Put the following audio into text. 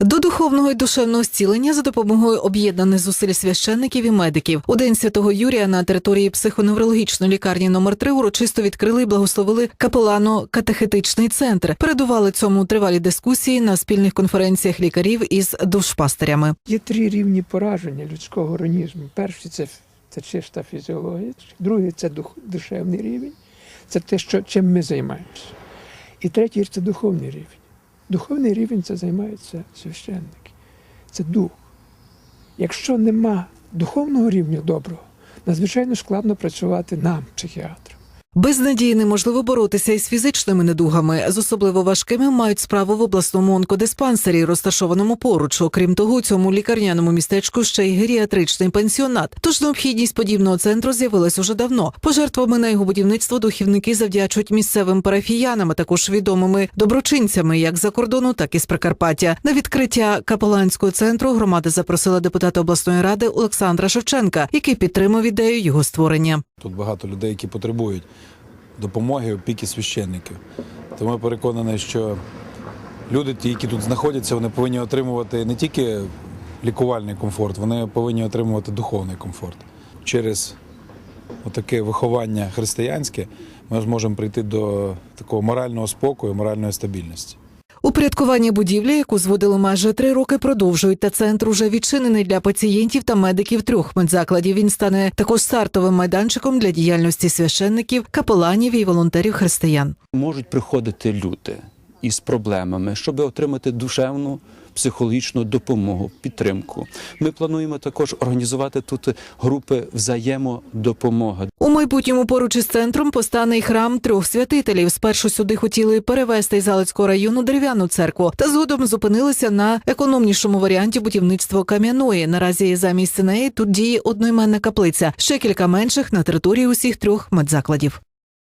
До духовного і душевного зцілення за допомогою об'єднаних зусиль священників і медиків у день святого Юрія на території психоневрологічної лікарні номер 3 урочисто відкрили і благословили капелано-катехетичний центр. Передували цьому тривалі дискусії на спільних конференціях лікарів із душпастерями. Є три рівні пораження людського організму. Перший це, це чиста фізіологія, другий це дух, душевний рівень, це те, що, чим ми займаємося. І третій це духовний рівень. Духовний рівень це займаються священники. Це дух. Якщо нема духовного рівня доброго, надзвичайно складно працювати нам, психіатрам. Без надії неможливо боротися із фізичними недугами. З особливо важкими мають справу в обласному онкодиспансері, розташованому поруч. Окрім того, у цьому лікарняному містечку ще й геріатричний пансіонат. Тож необхідність подібного центру з'явилась уже давно. Пожертвами на його будівництво духівники завдячують місцевим парафіянам, а також відомими доброчинцями, як за кордону, так і з Прикарпаття. На відкриття капеланського центру громада запросила депутата обласної ради Олександра Шевченка, який підтримав ідею його створення. Тут багато людей, які потребують допомоги, опіки священників. Тому я переконаний, що люди, ті, які тут знаходяться, вони повинні отримувати не тільки лікувальний комфорт, вони повинні отримувати духовний комфорт. Через таке виховання християнське ми зможемо прийти до такого морального спокою, моральної стабільності. Упорядкування будівлі, яку зводили майже три роки, продовжують. Та центр уже відчинений для пацієнтів та медиків трьох медзакладів. Він стане також стартовим майданчиком для діяльності священників, капеланів і волонтерів християн. можуть приходити люди із проблемами, щоб отримати душевну психологічну допомогу, підтримку. Ми плануємо також організувати тут групи взаємодопомоги. У майбутньому поруч із центром постане й храм трьох святителів. Спершу сюди хотіли перевести із Галицького району дерев'яну церкву, та згодом зупинилися на економнішому варіанті будівництва кам'яної. Наразі замість неї тут діє одноіменна каплиця, ще кілька менших на території усіх трьох медзакладів.